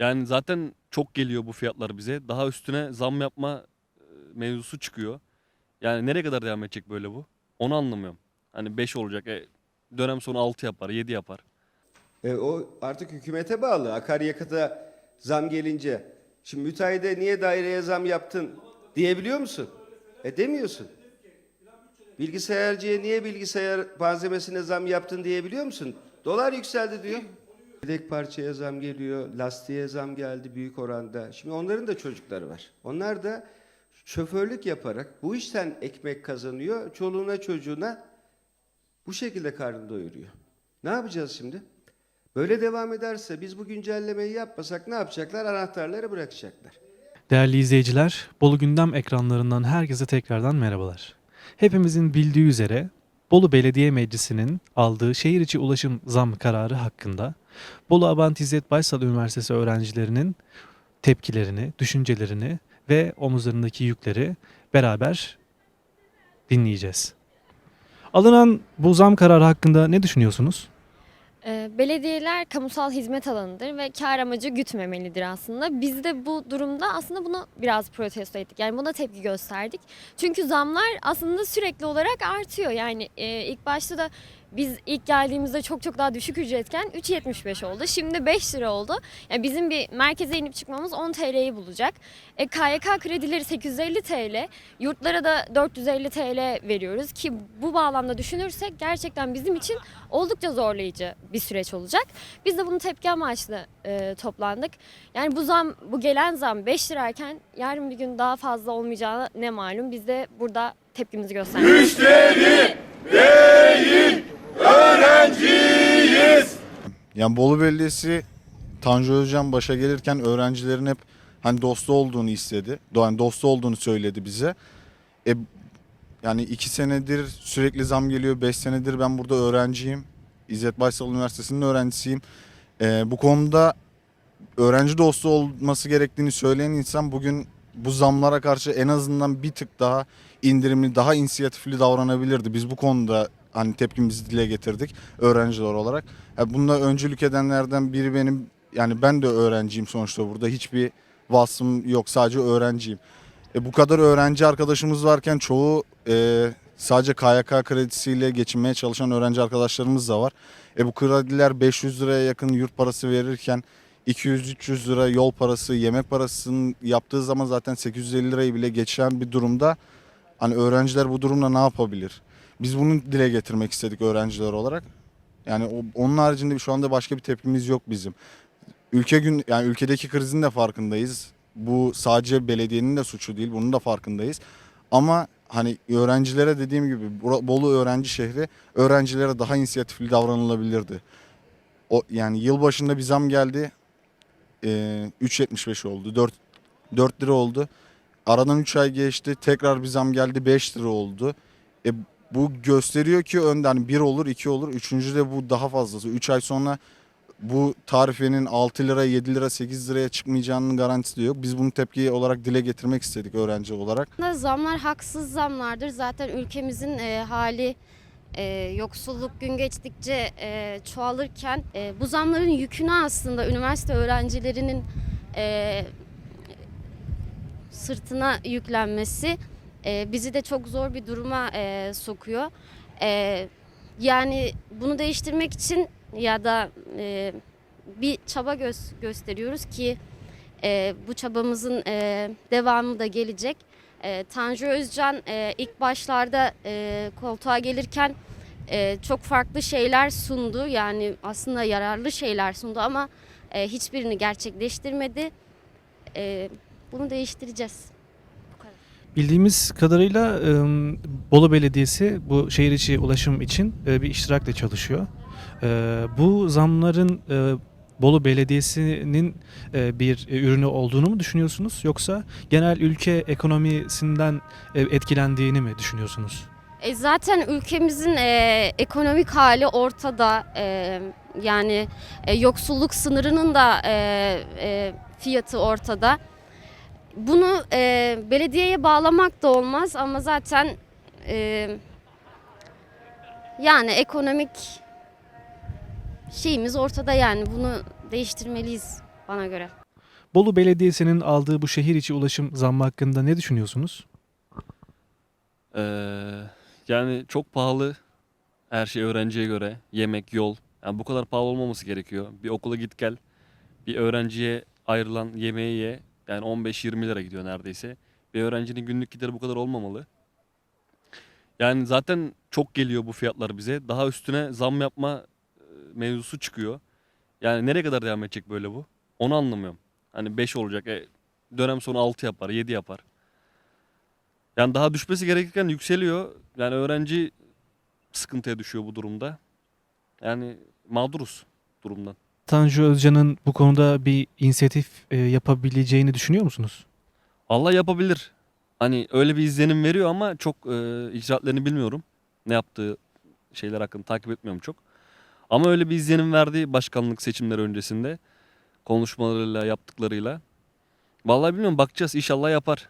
Yani zaten çok geliyor bu fiyatlar bize. Daha üstüne zam yapma e, mevzusu çıkıyor. Yani nereye kadar devam edecek böyle bu? Onu anlamıyorum. Hani 5 olacak. E, dönem sonu 6 yapar, 7 yapar. E, o artık hükümete bağlı. Akaryakıta zam gelince. Şimdi müteahhide niye daireye zam yaptın diyebiliyor musun? E demiyorsun. Bilgisayarcıya niye bilgisayar malzemesine zam yaptın diyebiliyor musun? Dolar yükseldi diyor. Yedek parçaya zam geliyor, lastiğe zam geldi büyük oranda. Şimdi onların da çocukları var. Onlar da şoförlük yaparak bu işten ekmek kazanıyor. Çoluğuna çocuğuna bu şekilde karnını doyuruyor. Ne yapacağız şimdi? Böyle devam ederse biz bu güncellemeyi yapmasak ne yapacaklar? Anahtarları bırakacaklar. Değerli izleyiciler, Bolu Gündem ekranlarından herkese tekrardan merhabalar. Hepimizin bildiği üzere Bolu Belediye Meclisi'nin aldığı şehir içi ulaşım zam kararı hakkında Bolu Abant İzzet Baysal Üniversitesi öğrencilerinin tepkilerini, düşüncelerini ve omuzlarındaki yükleri beraber dinleyeceğiz. Alınan bu zam kararı hakkında ne düşünüyorsunuz? Ee, Belediyeler kamusal hizmet alanıdır ve kar amacı gütmemelidir aslında. Biz de bu durumda aslında bunu biraz protesto ettik. Yani buna tepki gösterdik. Çünkü zamlar aslında sürekli olarak artıyor. Yani e, ilk başta da biz ilk geldiğimizde çok çok daha düşük ücretken 3.75 oldu. Şimdi 5 lira oldu. Yani bizim bir merkeze inip çıkmamız 10 TL'yi bulacak. E, KYK kredileri 850 TL, yurtlara da 450 TL veriyoruz ki bu bağlamda düşünürsek gerçekten bizim için oldukça zorlayıcı bir süreç olacak. Biz de bunu tepki amaçlı e, toplandık. Yani bu zam, bu gelen zam 5 lirayken yarın bir gün daha fazla olmayacağı ne malum. Biz de burada tepkimizi gösterdik. Yani Bolu Belediyesi Tanju Özcan başa gelirken öğrencilerin hep hani dostu olduğunu istedi. Yani dostu olduğunu söyledi bize. E, yani iki senedir sürekli zam geliyor. Beş senedir ben burada öğrenciyim. İzzet Baysal Üniversitesi'nin öğrencisiyim. E, bu konuda öğrenci dostu olması gerektiğini söyleyen insan bugün bu zamlara karşı en azından bir tık daha indirimli, daha inisiyatifli davranabilirdi. Biz bu konuda hani tepkimizi dile getirdik öğrenciler olarak. Ya bunda öncülük edenlerden biri benim yani ben de öğrenciyim sonuçta burada hiçbir vasfım yok sadece öğrenciyim. E bu kadar öğrenci arkadaşımız varken çoğu e, sadece KYK kredisiyle geçinmeye çalışan öğrenci arkadaşlarımız da var. E bu krediler 500 liraya yakın yurt parası verirken 200-300 lira yol parası, yemek parasının yaptığı zaman zaten 850 lirayı bile geçen bir durumda hani öğrenciler bu durumda ne yapabilir? Biz bunu dile getirmek istedik öğrenciler olarak. Yani onun haricinde şu anda başka bir tepkimiz yok bizim. Ülke gün yani ülkedeki krizin de farkındayız. Bu sadece belediyenin de suçu değil. Bunun da farkındayız. Ama hani öğrencilere dediğim gibi Bolu öğrenci şehri öğrencilere daha inisiyatifli davranılabilirdi. O yani yılbaşında bir zam geldi. Ee, 3.75 oldu. 4 4 lira oldu. Aradan 3 ay geçti. Tekrar bir zam geldi 5 lira oldu. E, bu gösteriyor ki önden bir olur, iki olur. Üçüncü de bu daha fazlası. Üç ay sonra bu tarifenin 6 lira, 7 lira, 8 liraya çıkmayacağının garantisi de yok. Biz bunu tepki olarak dile getirmek istedik öğrenci olarak. Zamlar haksız zamlardır. Zaten ülkemizin e, hali e, yoksulluk gün geçtikçe e, çoğalırken e, bu zamların yükünü aslında üniversite öğrencilerinin e, sırtına yüklenmesi e, bizi de çok zor bir duruma e, sokuyor. E, yani bunu değiştirmek için ya da e, bir çaba gös- gösteriyoruz ki e, bu çabamızın e, devamı da gelecek. E, Tanju Özcan e, ilk başlarda e, koltuğa gelirken e, çok farklı şeyler sundu. Yani aslında yararlı şeyler sundu ama e, hiçbirini gerçekleştirmedi. E, bunu değiştireceğiz. Bildiğimiz kadarıyla e, Bolu Belediyesi bu şehir içi ulaşım için e, bir iştirakle çalışıyor. E, Bu zamların e, Bolu Belediyesi'nin e, bir e, ürünü olduğunu mu düşünüyorsunuz yoksa genel ülke ekonomisinden e, etkilendiğini mi düşünüyorsunuz? E, zaten ülkemizin e, ekonomik hali ortada. E, yani e, yoksulluk sınırının da e, e, fiyatı ortada. Bunu e, belediyeye bağlamak da olmaz ama zaten e, yani ekonomik şeyimiz ortada yani bunu değiştirmeliyiz bana göre. Bolu Belediyesi'nin aldığı bu şehir içi ulaşım zammı hakkında ne düşünüyorsunuz? Ee, yani çok pahalı her şey öğrenciye göre. Yemek, yol. Yani bu kadar pahalı olmaması gerekiyor. Bir okula git gel. Bir öğrenciye ayrılan yemeği ye. Yani 15-20 lira gidiyor neredeyse. Bir öğrencinin günlük gideri bu kadar olmamalı. Yani zaten çok geliyor bu fiyatlar bize. Daha üstüne zam yapma e, mevzusu çıkıyor. Yani nereye kadar devam edecek böyle bu? Onu anlamıyorum. Hani 5 olacak. E, dönem sonu 6 yapar, 7 yapar. Yani daha düşmesi gerekirken yükseliyor. Yani öğrenci sıkıntıya düşüyor bu durumda. Yani mağduruz durumdan. Tanju Özcan'ın bu konuda bir inisiyatif e, yapabileceğini düşünüyor musunuz? Allah yapabilir. Hani öyle bir izlenim veriyor ama çok e, icraatlerini bilmiyorum. Ne yaptığı şeyler hakkında takip etmiyorum çok. Ama öyle bir izlenim verdi başkanlık seçimleri öncesinde. Konuşmalarıyla, yaptıklarıyla. Vallahi bilmiyorum bakacağız inşallah yapar.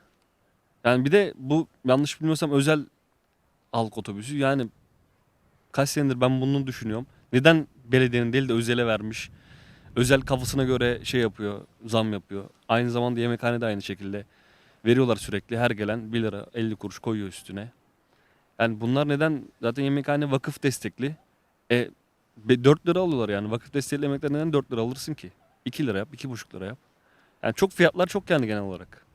Yani bir de bu yanlış bilmiyorsam özel halk otobüsü. Yani kaç senedir ben bunu düşünüyorum. Neden belediyenin değil de özele vermiş? Özel kafasına göre şey yapıyor, zam yapıyor. Aynı zamanda yemekhane de aynı şekilde. Veriyorlar sürekli her gelen 1 lira 50 kuruş koyuyor üstüne. Yani bunlar neden? Zaten yemekhane vakıf destekli. E, be- 4 lira alıyorlar yani. Vakıf destekli yemekler neden 4 lira alırsın ki? 2 lira yap, 2,5 lira yap. Yani çok fiyatlar çok yani genel olarak.